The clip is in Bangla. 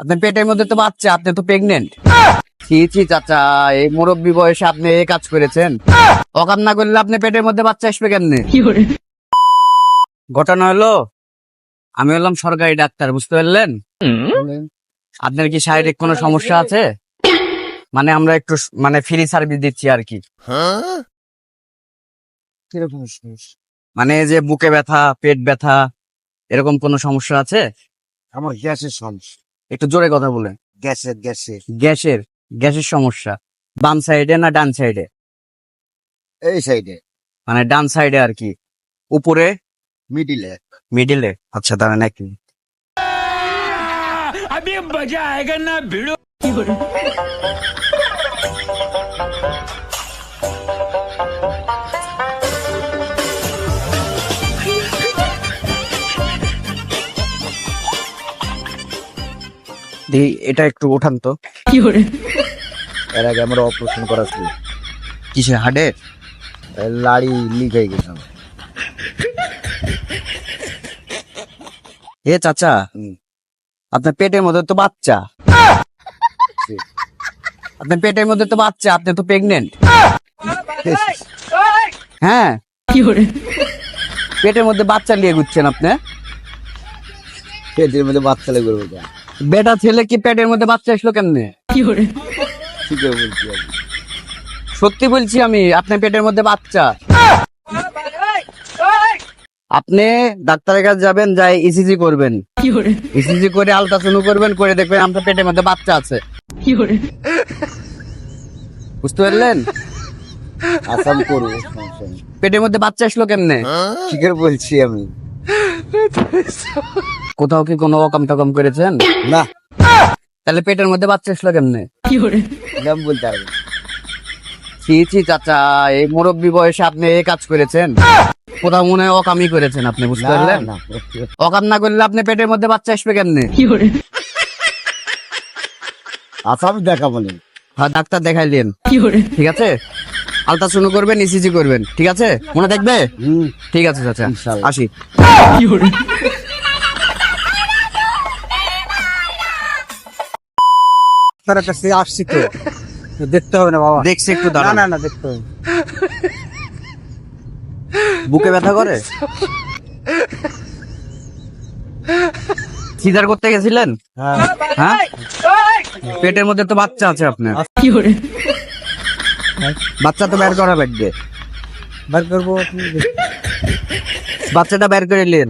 আপনার পেটের মধ্যে তো বাচ্চা আপনি তো প্রেগনেন্ট ছি ছি চাচা এই মুরব্বী বয়সে আপনি এই কাজ করেছেন। অকাম না করলে আপনি পেটের মধ্যে বাচ্চা আসবে কেমনে? ঘটনা হলো আমি হলাম সরকারি ডাক্তার বুঝতে পারলেন? আপনার কি শারীরিক কোনো সমস্যা আছে? মানে আমরা একটু মানে ফ্রি সার্ভিস দিচ্ছি আর কি। মানে এই যে বুকে ব্যথা পেট ব্যথা এরকম কোনো সমস্যা আছে? আমার গ্যাসের সমস্যা। একটু জোরে কথা বলেন গ্যাসের গ্যাসের গ্যাসের গ্যাসের সমস্যা বাম সাইডে না ডান সাইডে এই সাইডে মানে ডান সাইডে আর কি উপরে মিডিলে মিডিলে আচ্ছা দাঁড়ান এক মিনিট। अभी मजा आएगा ना भिड़ो দি এটা একটু ওঠান তো এর আগে আমার অপারেশন করা ছিল কিসে হাডে লাড়ি লিক হয়ে গেছে। এ চাচা আপনার পেটের মধ্যে তো বাচ্চা। আপনার পেটের মধ্যে তো বাচ্চা আপনি তো প্রেগনেন্ট হ্যাঁ। কি করে? পেটের মধ্যে বাচ্চা নিয়ে ঘুরছেন আপনি? পেটের মধ্যে বাচ্চা লেগে? বেটা ছেলে কি পেটের মধ্যে বাচ্চা আসলো কেমনে? ঠিক আছে বলছি আমি। সত্যি বলছি আমি আপনার পেটের মধ্যে বাচ্চা। আপনি ডাক্তারের কাছে যাবেন যাই ইসিজি করবেন। ইসিজি করে? আলট্রাসাউন্ড করবেন করে দেখবেন আপনার পেটের মধ্যে বাচ্চা আছে। বুঝতে পারলেন? আসাম করব পেটের মধ্যে বাচ্চা আসলো কেমনে? ঠিক করে বলছি আমি। কোথাও কি কোনো অকম টকম করেছেন? না। তাহলে পেটের মধ্যে বাচ্চা আসলো কেমনে? নাম বলতে পারব ছি ছি চাচা এই মুরব্বী বয়সে আপনি এই কাজ করেছেন? কোথাও মনে হয় অকামই করেছেন আপনি বুঝতে পারলেন? অকাম না করলে আপনি পেটের মধ্যে বাচ্চা আসবে কেমনে? আসাম দেখাবো না। হ্যাঁ ডাক্তার দেখাইলেন ঠিক আছে? আলট্রাসাউন্ড করবেন ইসিজি করবেন ঠিক আছে? মনে দেখবে হুম। ঠিক আছে চাচা। ইনশাআল্লাহ। আসি। তার কাছে আসছি তো। দেখতে হবে না বাবা। দেখছি একটু না না না দেখতে হবে। বুকে ব্যথা করে? সিজার করতে গেছিলেন? হ্যাঁ। হ্যাঁ? পেটের মধ্যে তো বাচ্চা আছে আপনার। বাচ্চা তো বের করা লাগবে। বার করব। বাচ্চাটা বের করে নিন।